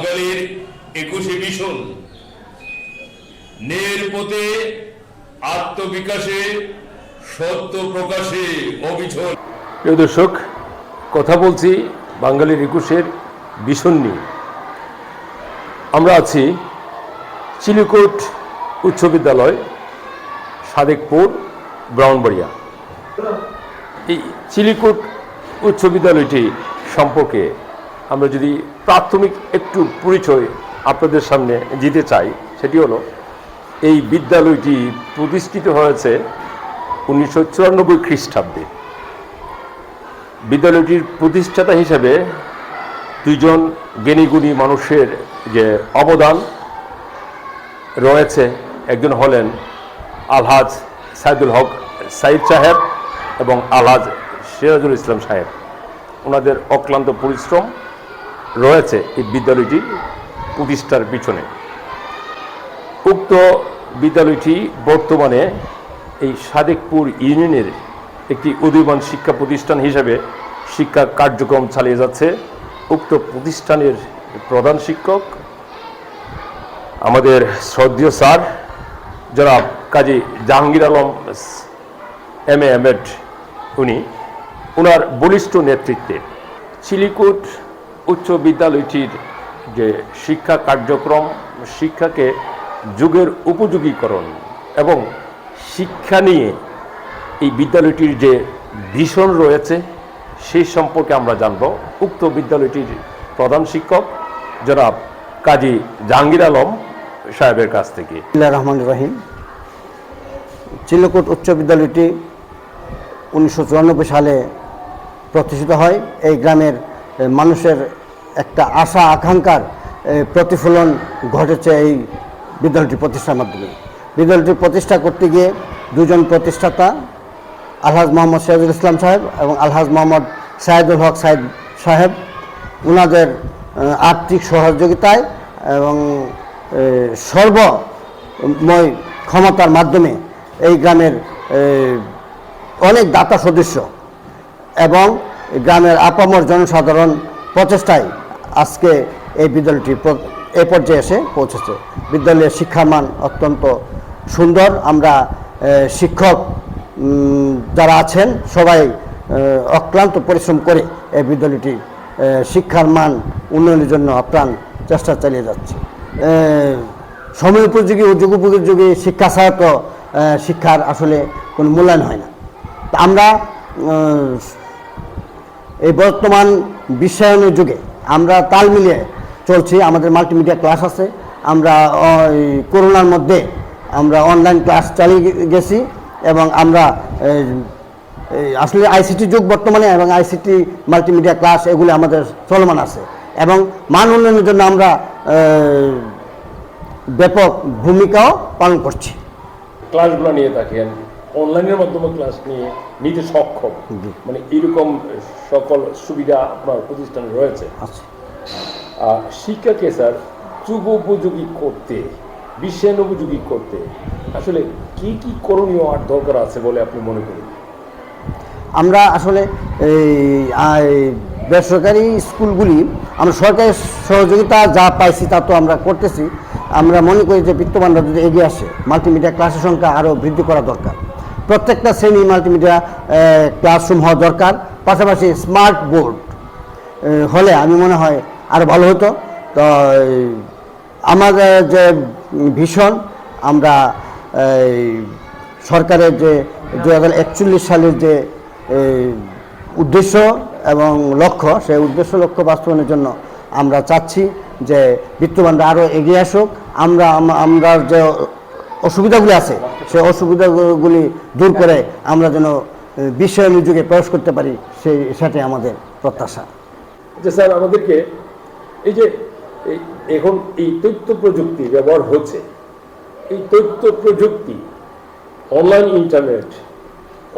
বাঙালির একুশে মিশন নের পথে আত্মবিকাশে সত্য প্রকাশে অবিচল। প্রিয় দর্শক, কথা বলছি বাঙালির একুশের ভীষণ নিয়ে। আমরা আছি চিলিকোট উচ্চ বিদ্যালয়, সাদেকপুর, ব্রাউনবাড়িয়া। এই চিলিকোট উচ্চ বিদ্যালয়টি সম্পর্কে আমরা যদি প্রাথমিক একটু পরিচয় আপনাদের সামনে দিতে চাই, সেটি হলো, এই বিদ্যালয়টি প্রতিষ্ঠিত হয়েছে উনিশশো চুরানব্বই খ্রিস্টাব্দে। বিদ্যালয়টির প্রতিষ্ঠাতা হিসেবে দুইজন জ্ঞানীগুণী মানুষের যে অবদান রয়েছে, একজন হলেন আলহাজ সাইদুল হক সাইদ সাহেব এবং আলহাজ সিরাজুল ইসলাম সাহেব। ওনাদের অক্লান্ত পরিশ্রম রয়েছে এই বিদ্যালয়টি প্রতিষ্ঠার পিছনে। উক্ত বিদ্যালয়টি বর্তমানে এই সাদেকপুর ইউনিয়নের একটি উদীয়মান শিক্ষা প্রতিষ্ঠান হিসেবে শিক্ষা কার্যক্রম চালিয়ে যাচ্ছে। উক্ত প্রতিষ্ঠানের প্রধান শিক্ষক আমাদের শ্রদ্ধীয় স্যার, জনাব Kazi Jahangir Alam M A M Ed উনি ওনার বলিষ্ঠ নেতৃত্বে চিলিকুট উচ্চ বিদ্যালয়টির যে শিক্ষা কার্যক্রম, শিক্ষাকে যুগের উপযোগীকরণ এবং শিক্ষা নিয়ে এই বিদ্যালয়টির যে ভীষণ রয়েছে সেই সম্পর্কে আমরা জানব। উক্ত বিদ্যালয়টির প্রধান শিক্ষক জনাব কাজী জাহাঙ্গীর আলম সাহেবের কাছ থেকে। রহমান রহিম। চিল্লকোট উচ্চ বিদ্যালয়টি উনিশশো চুরানব্বই সালে প্রতিষ্ঠিত হয়। এই গ্রামের মানুষের একটা আশা, আকাঙ্ক্ষার প্রতিফলন ঘটেছে এই বিদ্যালয়টি প্রতিষ্ঠার মাধ্যমে। বিদ্যালয়টি প্রতিষ্ঠা করতে গিয়ে দুজন প্রতিষ্ঠাতা, আলহাজ মোহাম্মদ সিরাজুল ইসলাম সাহেব এবং আলহাজ মোহাম্মদ সাহেদুল হক সাহেব সাহেব ওনাদের আর্থিক সহযোগিতায় এবং সর্বময় ক্ষমতার মাধ্যমে এই গ্রামের অনেক দাতা সদস্য এবং গ্রামের আপামর জনসাধারণ প্রচেষ্টায় আজকে এই বিদ্যালয়টি এ পর্যায়ে এসে পৌঁছেছে। বিদ্যালয়ের শিক্ষার মান অত্যন্ত সুন্দর। আমরা শিক্ষক যারা আছেন, সবাই অক্লান্ত পরিশ্রম করে এই বিদ্যালয়টি শিক্ষার মান উন্নয়নের জন্য আপ্রাণ চেষ্টা চালিয়ে যাচ্ছে। সময় উপযোগী ও যুগ উপযোগী শিক্ষা ছাড়া তো শিক্ষার আসলে কোনো মূল্যায়ন হয় না। আমরা এই বর্তমান বিশ্বায়নের যুগে আমরা তাল মিলিয়ে চলছি, আমাদের মাল্টিমিডিয়া ক্লাস আছে। আমরা করোনার মধ্যে আমরা অনলাইন ক্লাস চালিয়ে গেছি এবং আমরা আসলে আইসিটি যুগ বর্তমানে এবং আইসিটি মাল্টিমিডিয়া ক্লাস এগুলি আমাদের চলমান আছে এবং মান উন্নয়নের জন্য আমরা ব্যাপক ভূমিকাও পালন করছি। ক্লাসগুলো নিয়ে থাকেন। অনলাইনের মাধ্যমে ক্লাস নিয়ে নিতে সক্ষম। মানে এরকম সকল সুবিধা আপনার প্রতিষ্ঠানে রয়েছে। আচ্ছা। আর শিক্ষাকে স্যার যুগ উপযোগী করতে বিশ্বায়ন উপযোগী করতে আসলে কি কি করণীয় আর দরকার আছে বলে আপনি মনে করেন? আমরা আসলে এই বেসরকারি স্কুলগুলি আমরা সরকারি সহযোগিতা যা পাইছি তা তো আমরা করতেছি। আমরা মনে করি যে বিত্তবানরা যদি এগিয়ে আসে মাল্টিমিডিয়া ক্লাসের সংখ্যা আরও বৃদ্ধি করা দরকার। প্রত্যেকটা শ্রেণি মাল্টিমিডিয়া ক্লাসরুম হওয়া দরকার পাশাপাশি স্মার্ট বোর্ড হলে আমি মনে হয় আরও ভালো হতো। তো এই, আমাদের যে ভীষণ আমরা সরকারের যে দু হাজার একচল্লিশ সালের যে উদ্দেশ্য এবং লক্ষ্য সেই উদ্দেশ্য লক্ষ্য বাস্তবায়নের জন্য আমরা চাচ্ছি যে বিত্তবানরা আরও এগিয়ে আসুক। আমরা আমরা যে অসুবিধাগুলি আছে সেই অসুবিধাগুলি দূর করে আমরা যেন বিশ্বায়নের যুগে প্রবেশ করতে পারি, সেই সেটাই আমাদের প্রত্যাশা। যে স্যার, আমাদেরকে এই যে এখন এই তথ্য প্রযুক্তি ব্যবহার হচ্ছে, এই তথ্য প্রযুক্তি, অনলাইন ইন্টারনেট,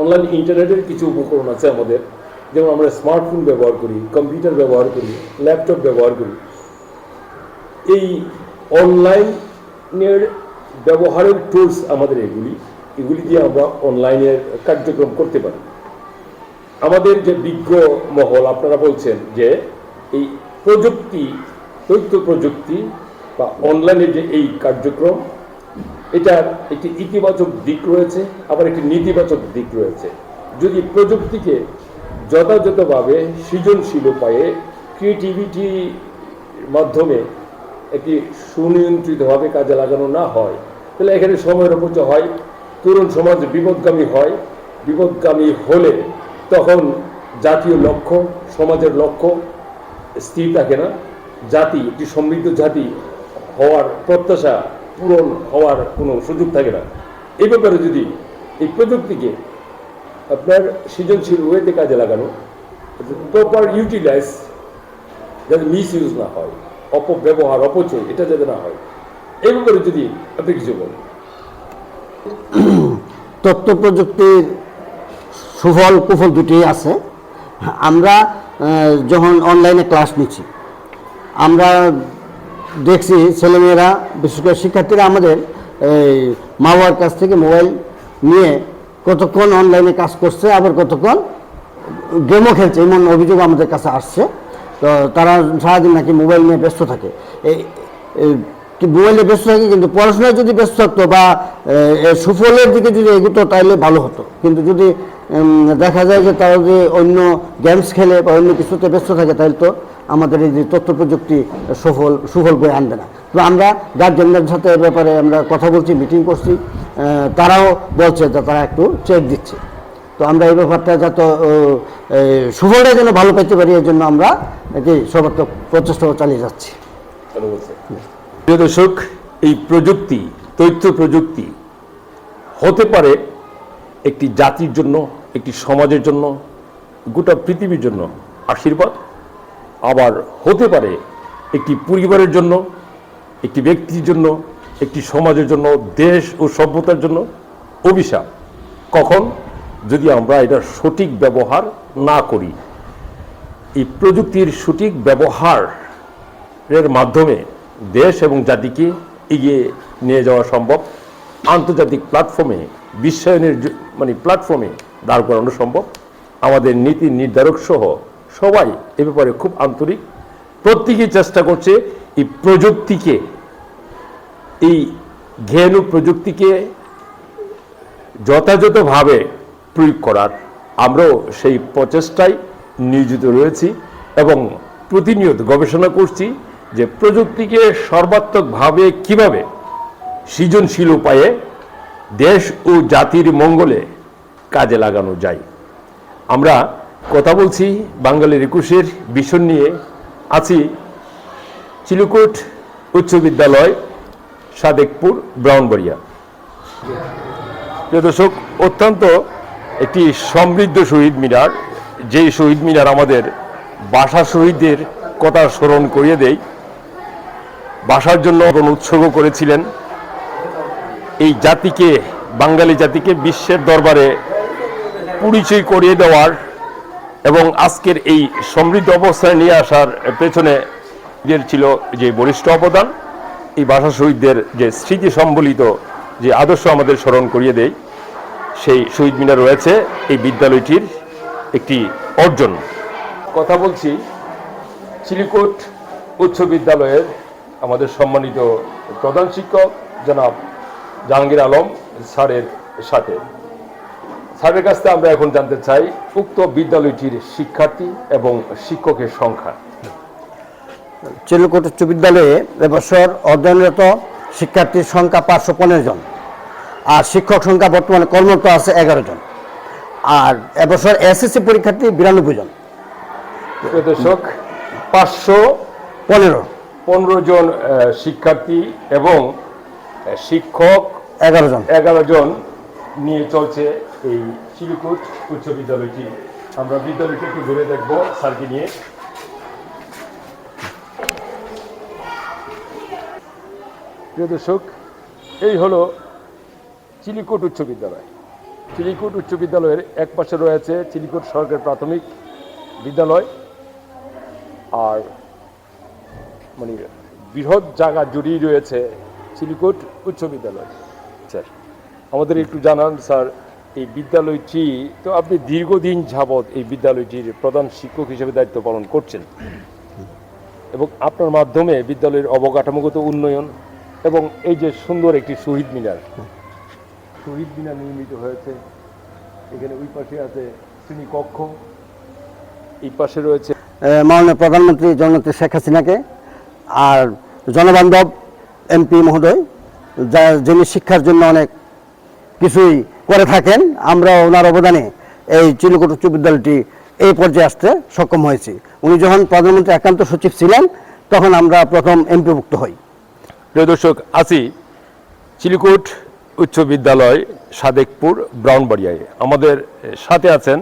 অনলাইন ইন্টারনেটের কিছু উপকরণ আছে আমাদের, যেমন আমরা স্মার্টফোন ব্যবহার করি, কম্পিউটার ব্যবহার করি, ল্যাপটপ ব্যবহার করি। এই অনলাইনের ব্যবহারের টুলস আমাদের এগুলি এগুলি দিয়ে আমরা অনলাইনের কার্যক্রম করতে পারি। আমাদের যে বিজ্ঞ মহল, আপনারা বলছেন যে এই প্রযুক্তি, তথ্য প্রযুক্তি বা অনলাইনে যে এই কার্যক্রম, এটার একটি ইতিবাচক দিক রয়েছে, আবার একটি নেতিবাচক দিক রয়েছে। যদি প্রযুক্তিকে যথাযথভাবে সৃজনশীল উপায়ে ক্রিয়েটিভিটির মাধ্যমে সুনিয়ন্ত্রিতভাবে কাজে লাগানো না হয়। তাহলে এখানে সময়ের অপচয় হয়, তরুণ সমাজ বিপদগামী হয়, বিপদগামী হলে তখন জাতীয় লক্ষ্য, সমাজের লক্ষ্য স্থির থাকে না। জাতি, একটি সমৃদ্ধ জাতি হওয়ার প্রত্যাশা পূরণ হওয়ার কোনো সুযোগ থাকে না। এই ব্যাপারে যদি এই প্রযুক্তিকে আপনার সৃজনশীল ওয়েতে কাজে লাগানো প্রপার ইউটিলাইজ যাতে মিস ইউজ না হয়। অপব্যবহার, অপচয়, এটা যাতে না হয়। এই ব্যাপারে যদি আপনি কিছু বলেন। তথ্য প্রযুক্তির সুফল, কুফল দুটি আছে। আমরা যখন অনলাইনে ক্লাস নিচ্ছি, আমরা দেখছি ছেলেমেয়েরা, বিশেষ করে শিক্ষার্থীরা আমাদের, এই মা বাবার কাছ থেকে মোবাইল নিয়ে কতক্ষণ অনলাইনে কাজ করছে, আবার কতক্ষণ গেমও খেলছে, এমন অভিযোগ আমাদের কাছে আসছে। তো তারা সারাদিন নাকি মোবাইল নিয়ে ব্যস্ত থাকে। এই মোবাইলে ব্যস্ত থাকে কিন্তু পড়াশোনায় যদি ব্যস্ত থাকতো বা সুফলের দিকে যদি এগুতো তাহলে ভালো হতো। কিন্তু যদি দেখা যায় যে তারা যদি অন্য গেমস খেলে বা অন্য কিছুতে ব্যস্ত থাকে তাহলে তো আমাদের এই যে তথ্য প্রযুক্তি সফল, সুফল বয়ে আনবে না। তো আমরা গার্জেনদের সাথে ব্যাপারে আমরা কথা বলছি মিটিং করছি। তারাও বলছে যে তারা একটু চেক দিচ্ছে। তো আমরা এই ব্যাপারটা যাতে সুফলটা যেন ভালো পেতে পারি, এর জন্য আমরা এটি সর্বাত্মক প্রচেষ্টা চালিয়ে যাচ্ছি। প্রিয় দর্শক, এই প্রযুক্তি তথ্য প্রযুক্তি হতে পারে একটি জাতির জন্য, একটি সমাজের জন্য, গোটা পৃথিবীর জন্য আশীর্বাদ, আবার হতে পারে একটি পরিবারের জন্য, একটি ব্যক্তির জন্য, একটি সমাজের জন্য, দেশ ও সভ্যতার জন্য অভিশাপ। কখন? যদি আমরা এটার সঠিক ব্যবহার না করি, এই প্রযুক্তির সঠিক ব্যবহারের মাধ্যমে দেশ এবং জাতিকে এগিয়ে নিয়ে যাওয়া সম্ভব, আন্তর্জাতিক প্ল্যাটফর্মে বিশ্বায়নের মানে প্ল্যাটফর্মে দাঁড় করানো সম্ভব। আমাদের নীতি নির্ধারক সহ সবাই এ ব্যাপারে খুব আন্তরিক। প্রত্যেকেই চেষ্টা করছে এই প্রযুক্তিকে, এই ও প্রযুক্তিকে যথাযথভাবে প্রয়োগ করার। আমরাও সেই প্রচেষ্টায় নিয়োজিত রয়েছি এবং প্রতিনিয়ত গবেষণা করছি যে প্রযুক্তিকে সর্বাত্মকভাবে কীভাবে সৃজনশীল উপায়ে দেশ ও জাতির মঙ্গলে কাজে লাগানো যায়। আমরা কথা বলছি বাঙালির একুশের ভীষণ নিয়ে। আছি চিলুকুট উচ্চ বিদ্যালয়, সাদেকপুর, ব্রাউনবাড়িয়া। প্রিয় দর্শক, অত্যন্ত একটি সমৃদ্ধ শহীদ মিনার, যেই শহীদ মিনার আমাদের বাসা শহীদদের কথা স্মরণ করিয়ে দেয় বাসার জন্য উৎসর্গ করেছিলেন। এই জাতিকে, বাঙালি জাতিকে বিশ্বের দরবারে পরিচয় করিয়ে দেওয়ার এবং আজকের এই সমৃদ্ধ অবস্থায় নিয়ে আসার পেছনে ছিল যে বরিষ্ঠ অবদান, এই ভাষা শহীদদের যে স্মৃতি সম্বলিত যে আদর্শ আমাদের স্মরণ করিয়ে দেয় সেই শহীদ মিনার রয়েছে এই বিদ্যালয়টির একটি অর্জন। কথা বলছি চিলিকোট উচ্চ বিদ্যালয়ের আমাদের সম্মানিত প্রধান শিক্ষক জনাব জাহাঙ্গীর আলম স্যারের সাথে। স্যারের কাছ থেকে আমরা এখন জানতে চাই উক্ত বিদ্যালয়টির শিক্ষার্থী এবং শিক্ষকের সংখ্যা। চিলকোট উচ্চ বিদ্যালয়ে এবছর অধ্যয়নরত শিক্ষার্থীর সংখ্যা পাঁচশো পনেরো জন। আর শিক্ষক সংখ্যা বর্তমানে কর্মরত আছে এগারো জন। আর এবছর এসএসসি পরীক্ষার্থী বিরানব্বই জন। দর্শক পাঁচশো পনেরো। পনেরো জন শিক্ষার্থী এবং শিক্ষক এগারো জন। এগারো জন নিয়ে চলছে এই চিলিকুট উচ্চ বিদ্যালয়টি। আমরা বিদ্যালয়টি একটু ঘুরে দেখব স্যারকে নিয়ে। প্রিয় দর্শক এই হলো চিলিকোট উচ্চ বিদ্যালয়। চিলিকোট উচ্চ বিদ্যালয়ের এক পাশে রয়েছে চিলিকোট সরকারি প্রাথমিক বিদ্যালয় আর মানে বৃহৎ জায়গা জুড়েই রয়েছে চিলিকোট উচ্চ বিদ্যালয়। স্যার, আমাদের একটু জানান স্যার, এই বিদ্যালয়টি, তো আপনি দীর্ঘদিন যাবৎ এই বিদ্যালয়টির প্রধান শিক্ষক হিসেবে দায়িত্ব পালন করছেন এবং আপনার মাধ্যমে বিদ্যালয়ের অবকাঠামোগত উন্নয়ন এবং এই যে সুন্দর একটি শহীদ মিনার শহীদ মিনার নির্মিত হয়েছে। এখানে ওই পাশে আছে শ্রেণীকক্ষ এই পাশে রয়েছে মাননীয় প্রধানমন্ত্রী জননেত্রী শেখ হাসিনাকে আর জনবান্ধব এমপি মহোদয় যা যিনি শিক্ষার জন্য অনেক কিছুই করে থাকেন আমরা ওনার অবদানে এই চিলকুট উচ্চ বিদ্যালয়টি এই পর্যায়ে আসতে সক্ষম হয়েছি। উনি যখন প্রধানমন্ত্রী একান্ত সচিব ছিলেন তখন আমরা প্রথম এমপিভুক্ত হই। প্রিয় দর্শক আছি চিলিকুট উচ্চ বিদ্যালয় সাদেকপুর ব্রাউনবাড়িয়ায়। আমাদের সাথে আছেন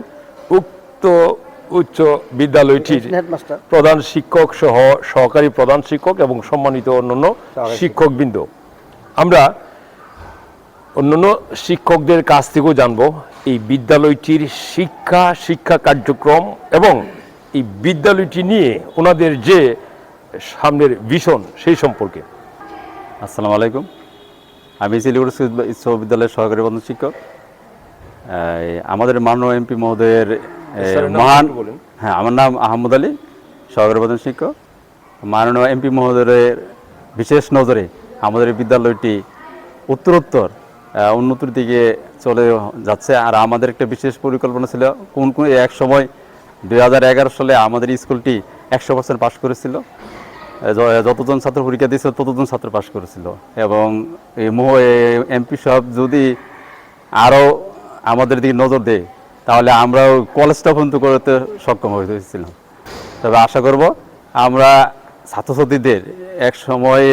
উক্ত উচ্চ বিদ্যালয়টির প্রধান শিক্ষক সহ সহকারী প্রধান শিক্ষক এবং সম্মানিত অন্যান্য শিক্ষকবৃন্দ। আমরা অন্যান্য শিক্ষকদের কাছ থেকেও জানব এই বিদ্যালয়টির শিক্ষা শিক্ষা কার্যক্রম এবং এই বিদ্যালয়টি নিয়ে ওনাদের যে সামনের ভীষণ সেই সম্পর্কে। আসসালামু আলাইকুম। আমি শিলিগুড়ি বিশ্ববিদ্যালয়ের সহকারী প্রধান শিক্ষক। আমাদের মাননীয় এমপি মহোদয়ের মহান হ্যাঁ আমার নাম আহমদ আলী সহকারী প্রধান শিক্ষক। মাননীয় এমপি মহোদয়ের বিশেষ নজরে আমাদের বিদ্যালয়টি উত্তরোত্তর উন্নতির দিকে চলে যাচ্ছে। আর আমাদের একটা বিশেষ পরিকল্পনা ছিল কোন কোন এক সময় দু হাজার এগারো সালে আমাদের স্কুলটি একশো পার্সেন্ট পাশ করেছিল। যতজন ছাত্র পরীক্ষা দিয়েছিল, ততজন ছাত্র পাশ করেছিল। এবং এমপি সাহেব যদি আরও আমাদের দিকে নজর দেয়, তাহলে আমরাও কলেজটা পর্যন্ত করতে সক্ষম হয়েছিলাম। তবে আশা করব আমরা ছাত্রছাত্রীদের এক সময়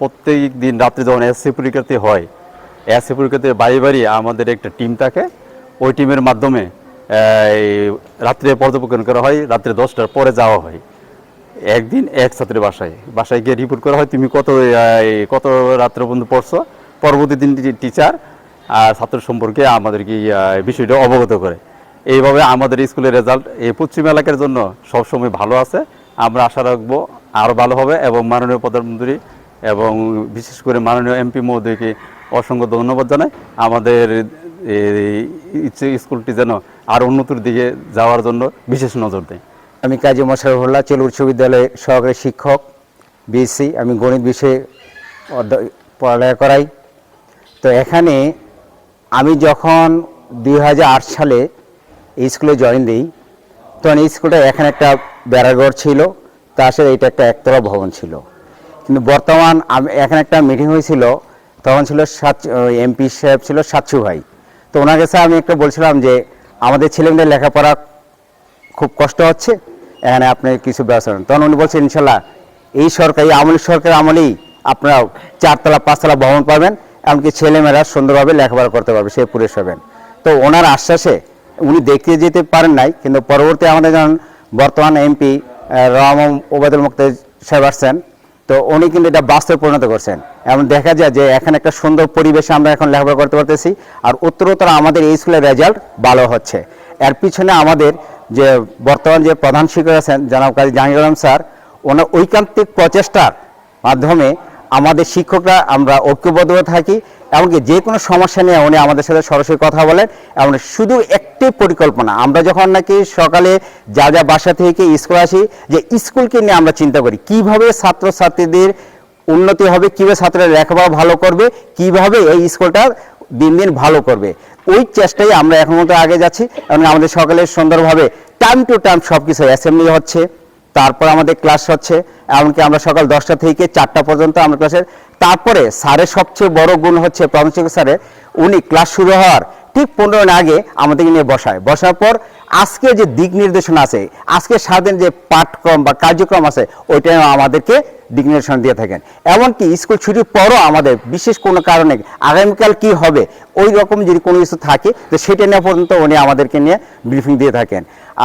প্রত্যেক দিন রাত্রে যখন এসসি পরীক্ষাতে হয় এসসি পরীক্ষাতে বাড়ি বাড়ি আমাদের একটা টিম থাকে, ওই টিমের মাধ্যমে রাত্রে পর্যবেক্ষণ করা হয়, রাত্রে দশটার পরে যাওয়া হয়। একদিন এক ছাত্রের বাসায় বাসায় গিয়ে রিপোর্ট করা হয় তুমি কত কত রাত্র পর্যন্ত পড়ছো পরবর্তী দিন টিচার আর ছাত্র সম্পর্কে আমাদেরকে বিষয়টা অবগত করে এইভাবে আমাদের স্কুলের রেজাল্ট এই পশ্চিম এলাকার জন্য সবসময় ভালো আছে আমরা আশা রাখব আরও ভালো হবে এবং মাননীয় প্রধানমন্ত্রী এবং বিশেষ করে মাননীয় এমপি মহোদয়কে অসংখ্য ধন্যবাদ জানাই আমাদের স্কুলটি যেন আরও উন্নতির দিকে যাওয়ার জন্য বিশেষ নজর দেয় আমি কাজী মোশারফুল্লাহ চেল উচ্চ বিদ্যালয়ের সহকারী শিক্ষক বিএসসি আমি গণিত বিষয়ে পড়ালেখা করাই। তো এখানে আমি যখন দুই হাজার আট সালে স্কুলে জয়েন দিই, তখন স্কুলটা এখানে একটা বেড়াঘর ছিল সাথে এটা একটা একতলা ভবন ছিল। কিন্তু বর্তমান এখানে একটা মিটিং হয়েছিল, তখন ছিল সাত এমপি সাহেব ছিল সাতশু ভাই। তো ওনার কাছে আমি একটা বলছিলাম যে, আমাদের ছেলেমেয়েদের লেখাপড়া খুব কষ্ট হচ্ছে এখানে আপনি কিছু ব্যবস্থা তখন উনি বলছেন, ইনশাল্লাহ, এই সরকার এই আমলি, সরকার আমলেই আপনারা চারতলা, পাঁচতলা ভবন পাবেন, এমনকি ছেলেমেয়েরা সুন্দরভাবে লেখাপড়া করতে পারবে, সে পুরেশ হবেন। তো ওনার আশ্বাসে উনি দেখতে যেতে পারেন নাই, কিন্তু পরবর্তী আমাদের যখন বর্তমান এমপি রাম ওবায়দুল মুক্ত সাহেব আসছেন, তো উনি কিন্তু এটা বাস্তবে পরিণত করছেন। এমন দেখা যায় যে এখানে একটা সুন্দর পরিবেশে আমরা এখন লেখাপড়া করতে পারতেছি, আর উত্তরোত্তর আমাদের এই স্কুলের রেজাল্ট ভালো হচ্ছে। এর পিছনে আমাদের যে বর্তমান যে প্রধান শিক্ষক আছেন জনাব কাজী জাহাঙ্গীর আলম স্যার, ওনার ঐকান্তিক প্রচেষ্টার মাধ্যমে আমাদের শিক্ষকরা আমরা ঐক্যবদ্ধ থাকি এমনকি যে কোনো সমস্যা নিয়ে উনি আমাদের সাথে সরাসরি কথা বলেন এমন শুধু একটি পরিকল্পনা, আমরা যখন নাকি সকালে যা যা বাসা থেকে স্কুল আসি যে স্কুলকে নিয়ে আমরা চিন্তা করি, কীভাবে ছাত্রছাত্রীদের উন্নতি হবে, কীভাবে ছাত্ররা লেখাপড়া ভালো করবে, কীভাবে এই স্কুলটা দিন দিন ভালো করবে। ওই চেষ্টাই আমরা এখন মতো আগে যাচ্ছি এবং আমাদের সকালে সুন্দরভাবে টাইম টু টাইম সব কিছু অ্যাসেম্বলি হচ্ছে। তারপর আমাদের ক্লাস হচ্ছে, এমনকি আমরা সকাল দশটা থেকে চারটা পর্যন্ত আমরা ক্লাসের তারপরে স্যারের সবচেয়ে বড় গুণ হচ্ছে প্রধান শিক্ষক স্যারের, উনি ক্লাস শুরু হওয়ার ঠিক পনেরো আগে আমাদেরকে নিয়ে বসায়। বসার পর আজকে যে দিক নির্দেশনা আছে, আজকে সারাদিন যে পাঠক্রম বা কার্যক্রম আছে ওইটা আমাদেরকে দিক নির্দেশনা দিয়ে থাকেন। এমনকি স্কুল ছুটির পরও আমাদের বিশেষ কোনো কারণে আগামীকাল কি হবে, ওই রকম যদি কোনো কিছু থাকে, তো সেটা নিয়ে পর্যন্ত উনি আমাদেরকে নিয়ে ব্রিফিং দিয়ে থাকেন।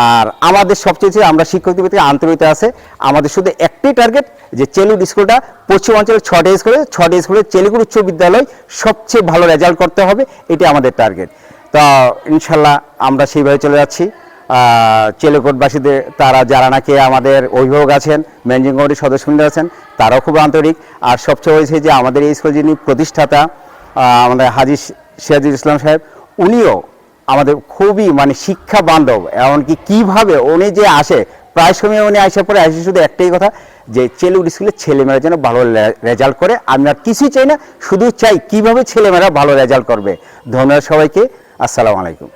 আর আমাদের সবচেয়ে আমরা শিক্ষক থেকে আন্তরিকতা আছে, আমাদের শুধু একটাই টার্গেট যে চেলুর স্কুলটা পশ্চিম অঞ্চলের ছটা স্কুলে ছটা স্কুলে চেলিগুড় উচ্চ বিদ্যালয় সবচেয়ে ভালো রেজাল্ট করতে হবে এটি আমাদের টার্গেট তো ইনশাল্লাহ আমরা সেইভাবে চলে যাচ্ছি। চেলেকোটবাসীদের, তারা যারা নাকি আমাদের অভিভাবক আছেন, ম্যানেজিং কমিটির সদস্যবৃন্দ আছেন, তারাও খুব আন্তরিক। আর সবচেয়ে হয়েছে যে আমাদের এই স্কুল যিনি প্রতিষ্ঠাতা আমাদের হাজি সিরাজুল ইসলাম সাহেব, উনিও আমাদের খুবই মানে শিক্ষা বান্ধব। এমনকি কীভাবে উনি যে আসে, প্রায় সময় উনি আসার পরে আসে শুধু একটাই কথা, যে চেলুর স্কুলের ছেলেমেয়েরা যেন ভালো রেজাল্ট করে। আমি আর কিছুই চাই না, শুধু চাই কীভাবে ছেলেমেয়েরা ভালো রেজাল্ট করবে। ধন্যবাদ সবাইকে। আসসালামু আলাইকুম।